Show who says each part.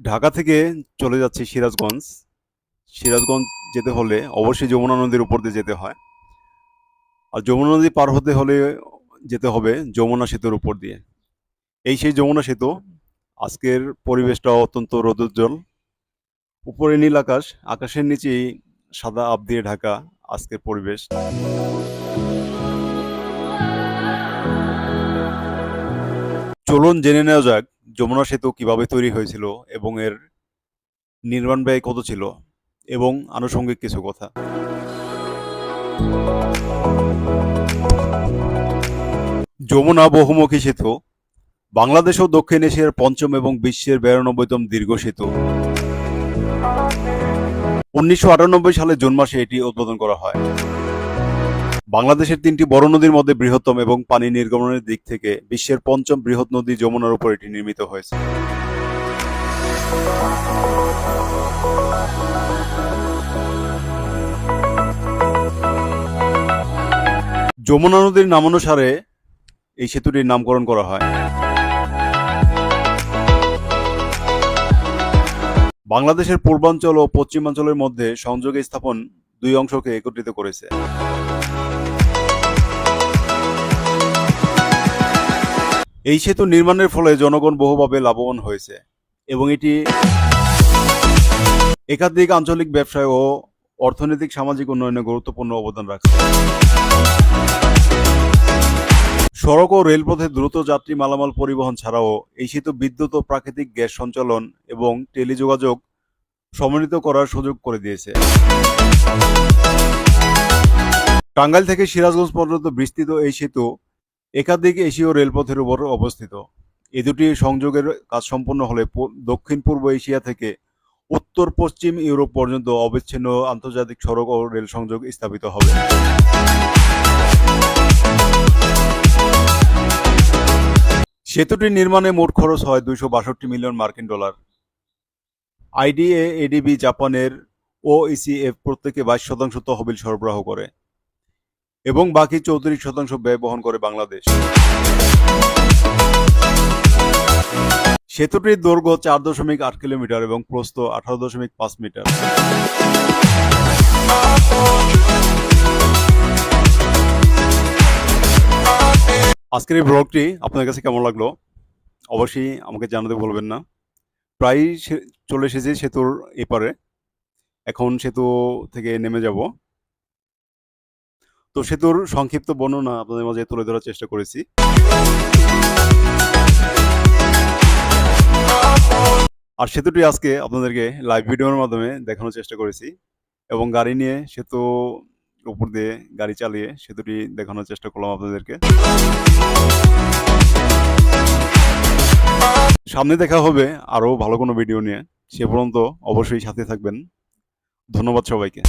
Speaker 1: ঢাকা থেকে চলে যাচ্ছি সিরাজগঞ্জ। সিরাজগঞ্জ যেতে হলে অবশ্যই যমুনা নদীর উপর দিয়ে যেতে হয়। আর যমুনা নদী পার হতে হলে যেতে হবে যমুনা সেতুর উপর দিয়ে। এই সেই যমুনা সেতু, আজকের পরিবেশটা অত্যন্ত রোদোজ্জ্বল। উপরে নীল আকাশ, আকাশের নিচেই সাদা আব দিয়ে ঢাকা আজকের পরিবেশ। চলুন জেনে নেওয়া যাক যমুনা সেতু কীভাবে তৈরি হয়েছিল এবং এর নির্মাণ ব্যয় কত ছিল এবং আনুষঙ্গিক কিছু কথা। যমুনা বহুমুখী সেতু, বাংলাদেশ ও দক্ষিণ এশিয়ার পঞ্চম এবং বিশ্বের বিরানব্বইতম দীর্ঘ সেতু। উনিশশো আটানব্বই সালে জুন মাসে এটি উদ্বোধন করা হয়। বাংলাদেশের তিনটি বড় নদীর মধ্যে বৃহত্তম এবং পানি নির্গমনের দিক থেকে বিশ্বের পঞ্চম বৃহৎ নদী যমুনার উপর এটি নির্মিত হয়েছে। যমুনা নদীর নামানুসারে এই সেতুটির নামকরণ করা হয়। বাংলাদেশের পূর্বাঞ্চল ও পশ্চিমাঞ্চলের মধ্যে সংযোগ স্থাপন দুই অংশকে একত্রিত করেছে। এই সেতু নির্মাণের ফলে জনগণ বহুভাবে লাভবান হয়েছে এবং এটি একাধিক আঞ্চলিক ব্যবসায় ও অর্থনৈতিক সামাজিক উন্নয়নে গুরুত্বপূর্ণ অবদান রাখছে। সড়ক ও রেলপথে দ্রুত যাত্রী মালামাল পরিবহন ছাড়াও এই সেতু বিদ্যুৎ ও প্রাকৃতিক গ্যাস সঞ্চালন এবং টেলিযোগাযোগ সমন্বিত করার সুযোগ করে দিয়েছে। টাঙ্গাইল থেকে সিরাজগঞ্জ পর্যন্ত বিস্তৃত এই সেতু একাধিক এশীয় রেলপথের উপর অবস্থিত। এ দুটি সংযোগের কাজ সম্পন্ন হলে দক্ষিণ পূর্ব এশিয়া থেকে উত্তর পশ্চিম ইউরোপ পর্যন্ত অবিচ্ছিন্ন আন্তর্জাতিক সড়ক ও রেল সংযোগ স্থাপিত হবে। সেতুটি নির্মাণে মোট খরচ হয় দুইশো বাষট্টি মিলিয়ন মার্কিন ডলার। আইডিএ, এডিবি জাপানের ও ইসিএফ প্রত্যেকে বাইশ শতাংশ তহবিল সরবরাহ করে। এবং বাকি চৌত্রিশ শতাংশ ব্যয় বহন করে বাংলাদেশ। সেতুটির দৈর্ঘ্য চার দশমিক আট কিলোমিটার এবং প্রস্থ আঠারো দশমিক পাঁচ মিটার। আজকের এই ব্লগটি আপনার কাছে কেমন লাগল? অবশ্যই আমাকে জানাতে বলবেন না। প্রায় চলে এসেছি সেতুর এপারে। এখন সেতু থেকে নেমে যাব। তো সেতুর সংক্ষিপ্ত বর্ণনা আপনাদের মাঝে তুলে ধরার চেষ্টা করেছি। আর সেতুটি আজকে আপনাদেরকে লাইভ ভিডিওর মাধ্যমে দেখানোর চেষ্টা করেছি এবং গাড়ি নিয়ে সেতু উপর দিয়ে গাড়ি চালিয়ে সেতুটি দেখানোর চেষ্টা করলাম আপনাদেরকে। সামনে দেখা হবে আরও ভালো কোনো ভিডিও নিয়ে। সে পর্যন্ত অবশ্যই সাথে থাকবেন। ধন্যবাদ সবাইকে।